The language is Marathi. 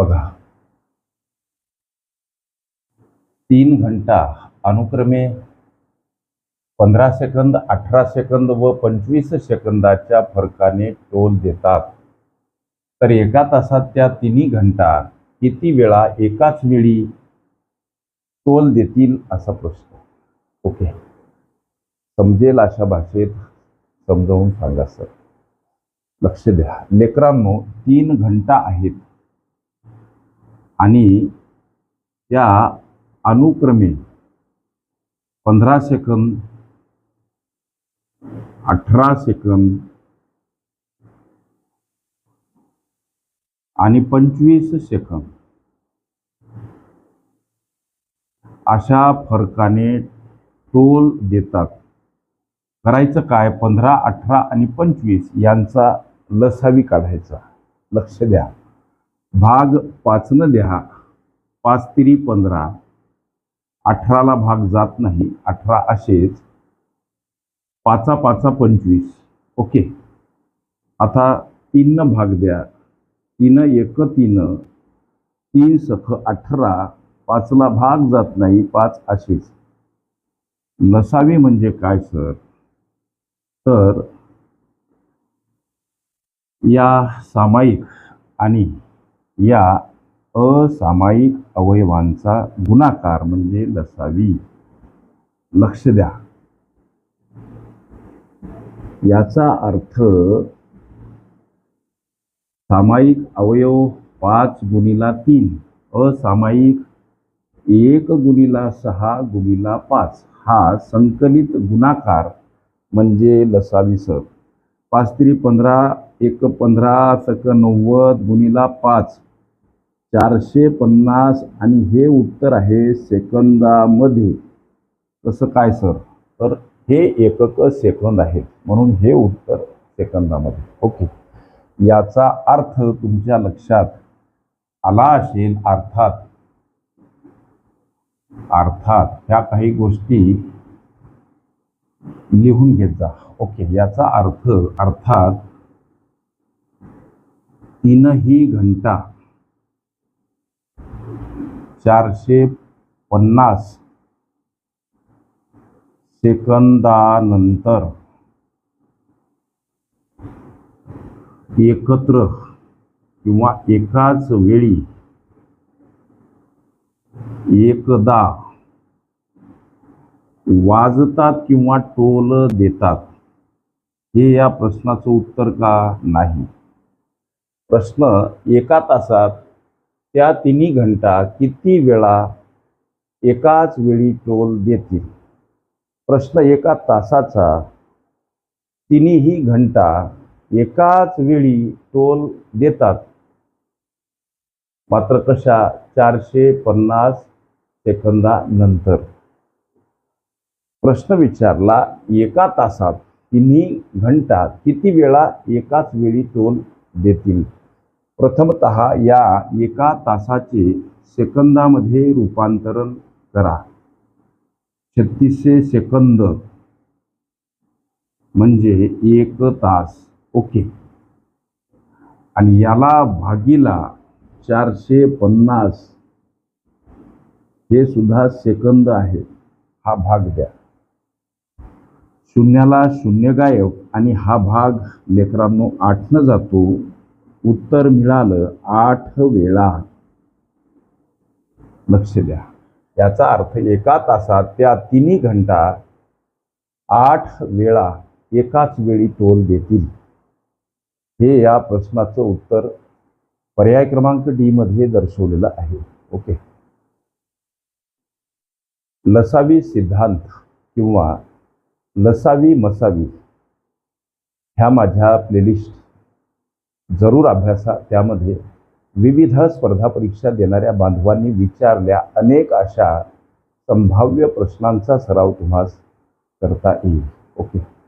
बघा. तीन घंटा अनुक्रमे पंधरा सेकंद अठरा सेकंद व पंचवीस सेकंदाच्या फरकाने टोल देतात. तर एका तासात त्या तिन्ही घंटा किती वेळा एकाच वेळी टोल देतील असा प्रश्न. ओके. समजेल अशा भाषेत समजावून सांगा सर. लक्ष द्या. लेकरांनो तीन घंटा आहेत. आणि त्या अनुक्रमे पंधरा सेकंद अठरा सेकंद आणि पंचवीस सेकंद. अशा फरकाने टोल देतात. करायचं काय? पंधरा अठरा आणि पंचवीस यांचा लसावी काढायचा. लक्ष द्या. भाग पाचनं लिहा. पाच तिरी पंधरा. अठराला भाग जात नाही. अठरा असेच. पाचा पाचा पंचवीस. ओके. आता तीननं भाग द्या. तीन एक तीन. तीन सख अठरा. पाचला भाग जात नाही. पाच असेच. नसावी म्हणजे काय सर? तर या सामायिक आणि या असामायिक अवयवांचा गुणाकार म्हणजे लसावी लक्ष द्या. याचा अर्थ सामायिक अवयव पाच गुणिला तीन असामायिक एक गुणिला सहा गुणिला पाच. हा संकलित गुणाकार म्हणजे लसावी सर. पाच तरी पंधरा एक पंधरा सक नव्वद गुणिला पाच. चारशे पन्नास आणि हे उत्तर आहे सेकंदामध्ये. कसं काय सर? तर हे एकक सेकंद आहेत. म्हणून हे उत्तर सेकंदामध्ये. ओके. याचा अर्थ तुमच्या लक्षात आला असेल अर्थात अर्थात ह्या काही गोष्टी लिहून घेत जा. ओके. याचा अर्थ अर्थात तीनही घंटा चारशे पन्नास सेकंदानंतर एकत्र किंवा एकाच वेळी एकदा वाजतात किंवा टोल देतात? हे या प्रश्नाचं उत्तर का नाही? प्रश्न एका तासात त्या तिन्ही घंटा किती वेळा एकाच वेळी टोल देतील? प्रश्न एका तासाचा. तिन्हीही घंटा एकाच वेळी टोल देतात. मात्र कशा चारशे पन्नास सेकंदानंतर प्रश्न विचारला एका तासात तिन्ही घंटा किती वेळा एकाच वेळी टोल देतील? प्रथमत या एका तासाचे सेकंदामध्ये रूपांतरण करा. छत्तीसशे सेकंद. म्हणजे एक तास. ओके. आणि याला भागीला चारशे पन्नास. हे सुद्धा सेकंद आहे हा भाग द्या. शून्याला शून्य गायब आणि हा भाग लेकरांनो आठनं जातो. उत्तर मिळालं आठ वेळा. लक्ष द्या. याचा अर्थ एका तासात त्या तिन्ही घंटा आठ वेळा एकाच वेळी टोल देतील. हे या प्रश्नाचं उत्तर पर्याय क्रमांक डी मध्ये दर्शवलेलं आहे. ओके. लसावी सिद्धांत किंवा लसावी मसावी ह्या माझ्या प्लेलिस्ट जरूर अभ्यासा. त्यामध्ये विविध स्पर्धा परीक्षा देणाऱ्या बांधवांनी विचारल्या अनेक अशा संभाव्य प्रश्नांचा सराव तुम्हाला करता येईल. ओके.